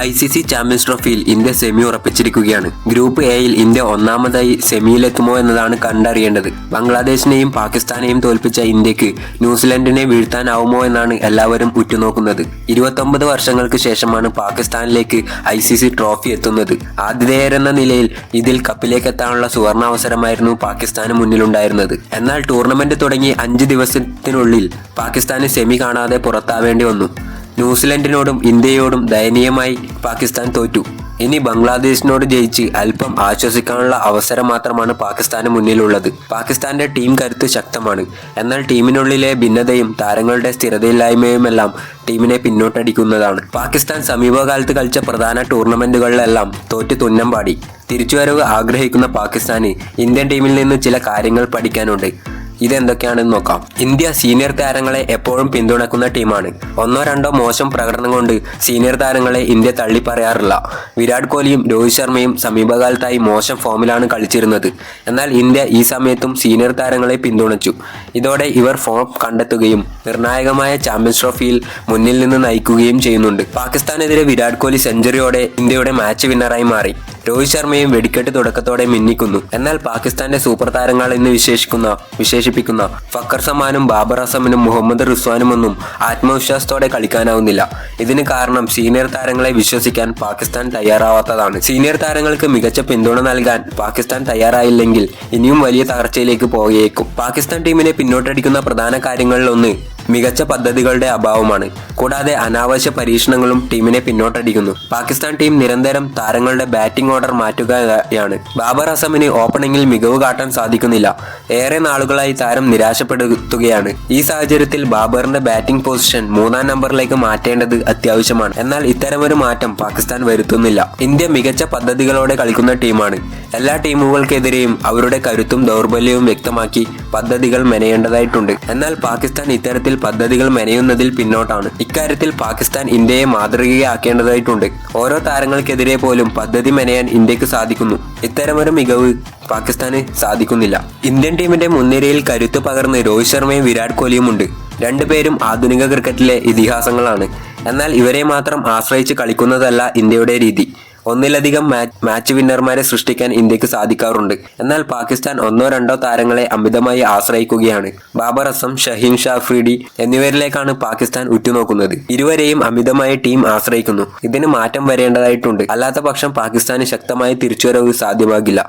I C C champions ട്രോഫിയിൽ India semi ഉറപ്പിച്ചിരിക്കുകയാണ്. Group എയിൽ ഇന്ത്യ ഒന്നാമതായി സെമിയിലെത്തുമോ എന്നതാണ് കണ്ടറിയേണ്ടത്. ബംഗ്ലാദേശിനെയും പാകിസ്ഥാനെയും തോൽപ്പിച്ച ഇന്ത്യയ്ക്ക് ന്യൂസിലൻഡിനെ വീഴ്ത്താനാവുമോ എന്നാണ് എല്ലാവരും ഉറ്റുനോക്കുന്നത്. ഇരുപത്തൊമ്പത് വർഷങ്ങൾക്ക് ശേഷമാണ് പാകിസ്ഥാനിലേക്ക് ഐ സി സി ട്രോഫി എത്തുന്നത്. ആതിഥേയരെന്ന നിലയിൽ ഇതിൽ കപ്പിലേക്ക് എത്താനുള്ള സുവർണാവസരമായിരുന്നു പാകിസ്ഥാന് മുന്നിലുണ്ടായിരുന്നത്. എന്നാൽ ടൂർണമെന്റ് തുടങ്ങി അഞ്ച് ദിവസത്തിനുള്ളിൽ പാകിസ്ഥാന് സെമി കാണാതെ പുറത്താവേണ്ടി വന്നു. ന്യൂസിലൻഡിനോടും ഇന്ത്യയോടും ദയനീയമായി പാകിസ്ഥാൻ തോറ്റു. ഇനി ബംഗ്ലാദേശിനോട് ജയിച്ച് അല്പം ആശ്വസിക്കാനുള്ള അവസരം മാത്രമാണ് പാകിസ്ഥാന് മുന്നിലുള്ളത്. പാകിസ്ഥാന്റെ ടീം കരുത്ത് ശക്തമാണ്. എന്നാൽ ടീമിനുള്ളിലെ ഭിന്നതയും താരങ്ങളുടെ സ്ഥിരതയില്ലായ്മയുമെല്ലാം ടീമിനെ പിന്നോട്ടടിക്കുന്നതാണ്. പാകിസ്ഥാൻ സമീപകാലത്ത് കളിച്ച പ്രധാന ടൂർണമെന്റുകളിലെല്ലാം തോറ്റ് തുന്നം പാടി തിരിച്ചുവരവ് ആഗ്രഹിക്കുന്ന പാകിസ്ഥാന് ഇന്ത്യൻ ടീമിൽ നിന്ന് ചില കാര്യങ്ങൾ പഠിക്കാനുണ്ട്. ഇതെന്തൊക്കെയാണെന്ന് നോക്കാം. ഇന്ത്യ സീനിയർ താരങ്ങളെ എപ്പോഴും പിന്തുണക്കുന്ന ടീമാണ്. ഒന്നോ രണ്ടോ മോശം പ്രകടനം കൊണ്ട് സീനിയർ താരങ്ങളെ ഇന്ത്യ തള്ളിപ്പറയാറില്ല. വിരാട് കോഹ്ലിയും രോഹിത് ശർമ്മയും സമീപകാലത്തായി മോശം ഫോമിലാണ് കളിച്ചിരുന്നത്. എന്നാൽ ഇന്ത്യ ഈ സമയത്തും സീനിയർ താരങ്ങളെ പിന്തുണച്ചു. ഇതോടെ ഇവർ ഫോം കണ്ടെത്തുകയും നിർണായകമായ ചാമ്പ്യൻസ് ട്രോഫിയിൽ മുന്നിൽ നിന്ന് നയിക്കുകയും ചെയ്യുന്നുണ്ട്. പാകിസ്ഥാനെതിരെ വിരാട് കോഹ്ലി സെഞ്ചുറിയോടെ ഇന്ത്യയുടെ മാച്ച് വിന്നറായി മാറി. രോഹിത് ശർമ്മയും വെടിക്കെട്ട് തുടക്കത്തോടെ മിന്നിക്കുന്നു. എന്നാൽ പാകിസ്ഥാന്റെ സൂപ്പർ താരങ്ങൾ എന്ന് വിശേഷിക്കുന്ന വിശേഷിപ്പിക്കുന്ന ഫക്കർ സമാനും ബാബർ അസമിനും മുഹമ്മദ് റിസ്വാനുമൊന്നും ആത്മവിശ്വാസത്തോടെ കളിക്കാനാവുന്നില്ല. ഇതിന് കാരണം സീനിയർ താരങ്ങളെ വിശ്വസിക്കാൻ പാകിസ്ഥാൻ തയ്യാറാവാത്തതാണ്. സീനിയർ താരങ്ങൾക്ക് മികച്ച പിന്തുണ നൽകാൻ പാകിസ്ഥാൻ തയ്യാറായില്ലെങ്കിൽ ഇനിയും വലിയ തകർച്ചയിലേക്ക് പോയേക്കും. പാകിസ്ഥാൻ ടീമിനെ പിന്നോട്ടടിക്കുന്ന പ്രധാന കാര്യങ്ങളിലൊന്ന് മികച്ച പദ്ധതികളുടെ അഭാവമാണ്. കൂടാതെ അനാവശ്യ പരീക്ഷണങ്ങളും ടീമിനെ പിന്നോട്ടടിക്കുന്നു. പാകിസ്ഥാൻ ടീം നിരന്തരം താരങ്ങളുടെ ബാറ്റിംഗ് ഓർഡർ മാറ്റുകയാണ്. ബാബർ അസമിന് ഓപ്പണിംഗിൽ മികവ് കാട്ടാൻ സാധിക്കുന്നില്ല. ഏറെ നാളുകളായി താരം നിരാശപ്പെടുത്തുകയാണ്. ഈ സാഹചര്യത്തിൽ ബാബറിന്റെ ബാറ്റിംഗ് പൊസിഷൻ മൂന്നാം നമ്പറിലേക്ക് മാറ്റേണ്ടത് അത്യാവശ്യമാണ്. എന്നാൽ ഇത്തരമൊരു മാറ്റം പാകിസ്ഥാൻ വരുത്തുന്നില്ല. ഇന്ത്യ മികച്ച പദ്ധതികളോടെ കളിക്കുന്ന ടീമാണ്. എല്ലാ ടീമുകൾക്കെതിരെയും അവരുടെ കരുത്തും ദൗർബല്യവും വ്യക്തമാക്കി പദ്ധതികൾ മെനയേണ്ടതായിട്ടുണ്ട്. എന്നാൽ പാകിസ്ഥാൻ ഇത്തരത്തിൽ പദ്ധതികൾ മെനയുന്നതിൽ പിന്നോട്ടാണ്. ഇക്കാര്യത്തിൽ പാകിസ്ഥാൻ ഇന്ത്യയെ മാതൃകയാക്കേണ്ടതായിട്ടുണ്ട്. ഓരോ താരങ്ങൾക്കെതിരെ പോലും പദ്ധതി മെനയാൻ ഇന്ത്യയ്ക്ക് സാധിക്കുന്നു. ഇത്തരമൊരു മികവ് പാകിസ്ഥാന് സാധിക്കുന്നില്ല. ഇന്ത്യൻ ടീമിന്റെ മുൻനിരയിൽ കരുത്ത് പകർന്ന് രോഹിത് ശർമ്മയും വിരാട് കോഹ്ലിയുമുണ്ട് രണ്ടുപേരും ആധുനിക ക്രിക്കറ്റിലെ ഇതിഹാസങ്ങളാണ്. എന്നാൽ ഇവരെ മാത്രം ആശ്രയിച്ച് കളിക്കുന്നതല്ല ഇന്ത്യയുടെ രീതി. ഒന്നിലധികം മാച്ച് വിന്നർമാരെ സൃഷ്ടിക്കാൻ ഇന്ത്യയ്ക്ക് സാധിക്കാറുണ്ട്. എന്നാൽ പാകിസ്ഥാൻ ഒന്നോ രണ്ടോ താരങ്ങളെ അമിതമായി ആശ്രയിക്കുകയാണ്. ബാബർ അസം ഷഹീം ഷാ ഫ്രീഡി എന്നിവരിലേക്കാണ് പാകിസ്ഥാൻ ഉറ്റുനോക്കുന്നത്. ഇരുവരെയും അമിതമായി ടീം ആശ്രയിക്കുന്നു. ഇതിന് മാറ്റം വരേണ്ടതായിട്ടുണ്ട്. അല്ലാത്ത പക്ഷം പാകിസ്ഥാന് ശക്തമായ തിരിച്ചുവരവ് സാധ്യമാകില്ല.